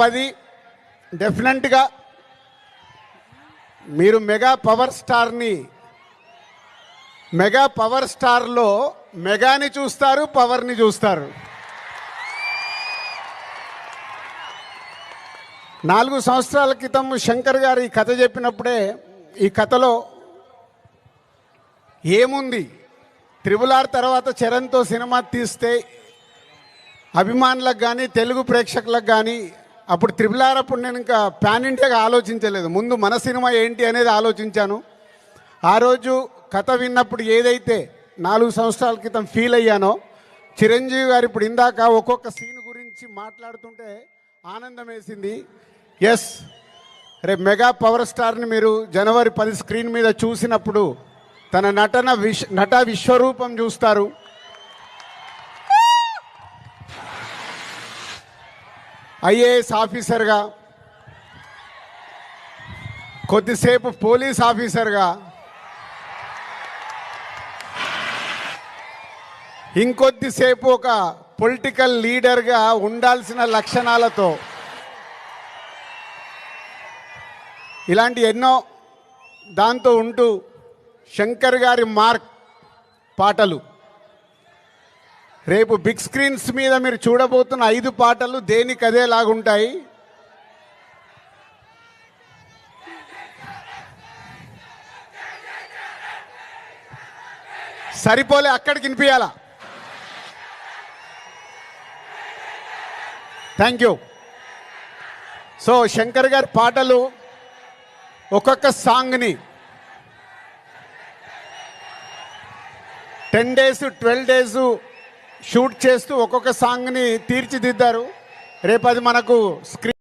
పది డెఫినెట్గా మీరు మెగా పవర్ స్టార్ని మెగా పవర్ స్టార్లో మెగాని చూస్తారు పవర్ని చూస్తారు. నాలుగు సంవత్సరాల క్రితం శంకర్ గారు ఈ కథ చెప్పినప్పుడే ఈ కథలో ఏముంది? త్రిబుల్ ఆర్ తర్వాత చరణ్తో సినిమా తీస్తే అభిమానులకు కానీ తెలుగు ప్రేక్షకులకు కానీ అప్పుడు త్రిబుల్ ఆర్ అప్పుడు నేను ఇంకా పాన్ ఇండియాగా ఆలోచించలేదు. ముందు మన సినిమా ఏంటి అనేది ఆలోచించాను. ఆ రోజు కథ విన్నప్పుడు ఏదైతే నాలుగు సంవత్సరాల క్రితం ఫీల్ అయ్యానో చిరంజీవి గారు ఇప్పుడు ఇందాక ఒక్కొక్క సీన్ గురించి మాట్లాడుతుంటే ఆనందం వేసింది. ఎస్ రేపు మెగా పవర్ స్టార్ని మీరు జనవరి పది స్క్రీన్ మీద చూసినప్పుడు తన నటన విశ్ నట విశ్వరూపం చూస్తారు. ఐఏఎస్ ఆఫీసర్గా కొద్దిసేపు పోలీస్ ఆఫీసర్గా ఇంకొద్దిసేపు ఒక పొలిటికల్ లీడర్గా ఉండాల్సిన లక్షణాలతో ఇలాంటి ఎన్నో దాంతో ఉంటూ శంకర్ గారి మార్క్ పాటలు. రేపు బిగ్ స్క్రీన్స్ మీద మీరు చూడబోతున్న ఐదు పాటలు దేనికి అదేలాగుంటాయి సరిపోలే అక్కడికి వినిపించాలా థ్యాంక్ యూ సో శంకర్ గారి పాటలు ఒక్కొక్క సాంగ్ని ten days twelve days shoot చేస్తూ ఒక్కొక్క సాంగ్ని తీర్చిదిద్దారు. రేపు అది మనకు స్క్రీన్